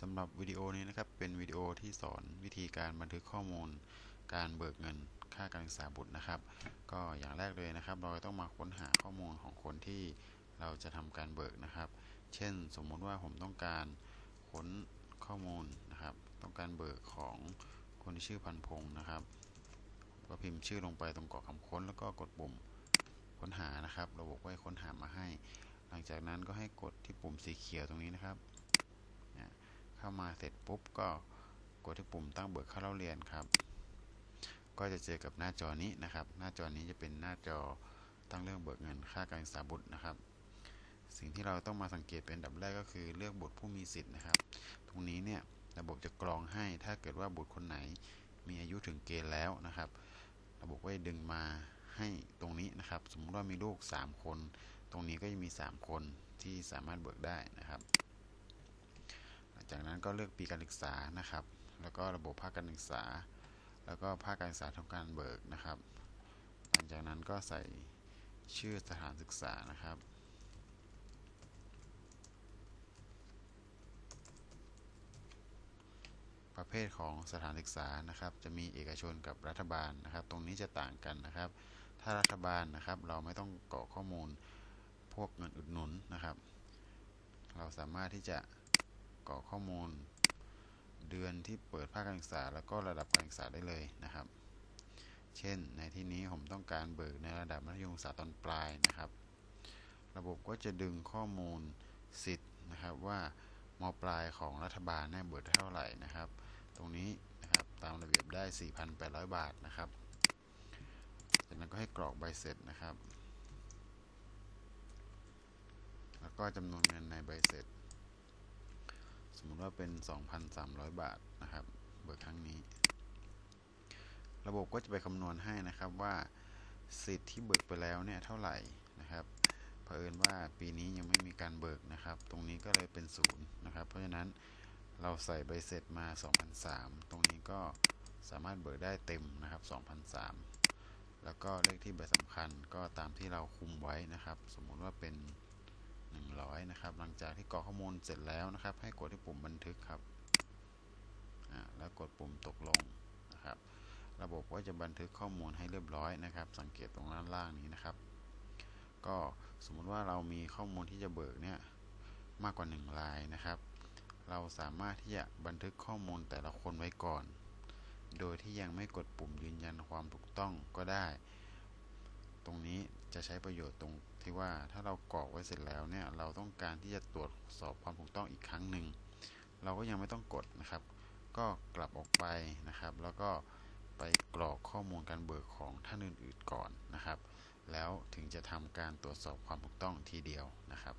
สำหรับวิดีโอนี้นะครับเป็นวิดีโอที่สอนวิธีการบันทึกข้อมูล การเบิกเงินค่าการศึกษาบุตรนะครับ ก็อย่างแรกเลยนะครับ เราต้องมาค้นหาข้อมูลของคนที่เราจะทำการเบิกนะครับ เช่น สมมุติว่าผมต้องการค้นข้อมูลนะครับ ต้องการเบิกของคนที่ชื่อพันพงศ์นะครับ ก็พิมพ์ชื่อลงไปตรงกรอกคำค้น แล้วก็กดปุ่มค้นหานะครับ ระบบก็ให้ค้นหามาให้ หลังจากนั้นก็ให้กดที่ปุ่มสีเขียวตรงนี้นะครับ เข้ามาเสร็จปุ๊บก็กดที่ปุ่มตั้งเบิกเข้าเล่าเรียนครับ ก็จะเจอกับหน้าจอนี้นะครับ หน้าจอนี้จะเป็นหน้าจอตั้งเรื่องเบิกเงินค่าการศึกษาบุตรนะครับ สิ่งที่เราต้องมาสังเกตเป็นดับแรกก็คือเลือกบุตรผู้มีสิทธิ์นะครับ ตรงนี้เนี่ยระบบจะกรองให้ถ้าเกิดว่าบุตรคนไหนมีอายุถึงเกณฑ์แล้วนะครับ ระบบก็จะดึงมาให้ตรงนี้นะครับ สมมติว่ามีลูก 3 คน ตรงนี้ก็จะมี 3 คนที่สามารถเบิกได้นะครับ จากนั้นก็เลือกปีการศึกษานะครับ แล้วก็ระบบภาคการศึกษา แล้วก็ภาคการศึกษาทำการเบิกนะครับ หลังจากนั้นก็ใส่ชื่อสถานศึกษานะครับประเภทของสถานศึกษานะครับ จะมีเอกชนกับรัฐบาลนะครับ ตรงนี้จะต่างกันนะครับ ถ้ารัฐบาลนะครับ เราไม่ต้องกรอกข้อมูลพวกเงินอุดหนุนนะครับ เราสามารถที่จะ กรอกข้อมูล เดือนที่เปิดภาคการศึกษา แล้วก็ระดับการศึกษาได้เลยนะครับ เช่น ในที่นี้ผมต้องการเบิกในระดับมัธยมศึกษาตอนปลายนะครับ ระบบก็จะดึงข้อมูลสิทธิ์นะครับว่ามปลายของรัฐบาลเนี่ยเบิกเท่าไหร่นะครับ ตรงนี้นะครับตามระเบียบได้ 4,800 บาทนะครับจากนั้นก็ให้กรอกใบเสร็จนะครับ แล้วก็จำนวนเงินในใบเสร็จ สมมุติว่าเป็น 2,300 บาทนะครับ เบิกครั้งนี้ ระบบก็จะไปคำนวณให้นะครับว่าสิทธิ์ที่เบิกไปแล้วเนี่ยเท่าไหร่นะครับเผอิญว่าปีนี้ยังไม่มีการเบิกนะครับ ตรงนี้ก็เลยเป็นศูนย์นะครับ เพราะฉะนั้นเราใส่ใบเสร็จมา 2,003ตรงนี้ก็สามารถเบิกได้เต็มนะครับ2,003แล้วก็เลขที่ใบสำคัญก็ตามที่เราคุมไว้นะครับ สมมุติว่าเป็น 100 นะครับ หลังจากที่กรอกข้อมูลเสร็จแล้วนะครับ ให้กดที่ปุ่มบันทึกครับแล้วกดปุ่มตกลงนะครับ ระบบก็จะบันทึกข้อมูลให้เรียบร้อยนะครับ สังเกตตรงด้านล่างนี้นะครับ ก็สมมุติว่าเรามีข้อมูลที่จะเบิกเนี่ยมากกว่า 1 ลายนะครับ เราสามารถที่จะบันทึกข้อมูลแต่ละคนไว้ก่อน โดยที่ยังไม่กดปุ่มยืนยันความถูกต้องก็ได้ ตรงนี้จะใช้ประโยชน์ตรงที่ว่าถ้าเรากรอกไว้เสร็จแล้วเนี่ยเราต้องการที่จะตรวจสอบความถูกต้องอีกครั้งหนึ่งเราก็ยังไม่ต้องกดนะครับ ก็กลับออกไปนะครับ แล้วก็ไปกรอกข้อมูลการเบิกของท่านอื่นๆก่อนนะครับ แล้วถึงจะทำการตรวจสอบความถูกต้องทีเดียวนะครับ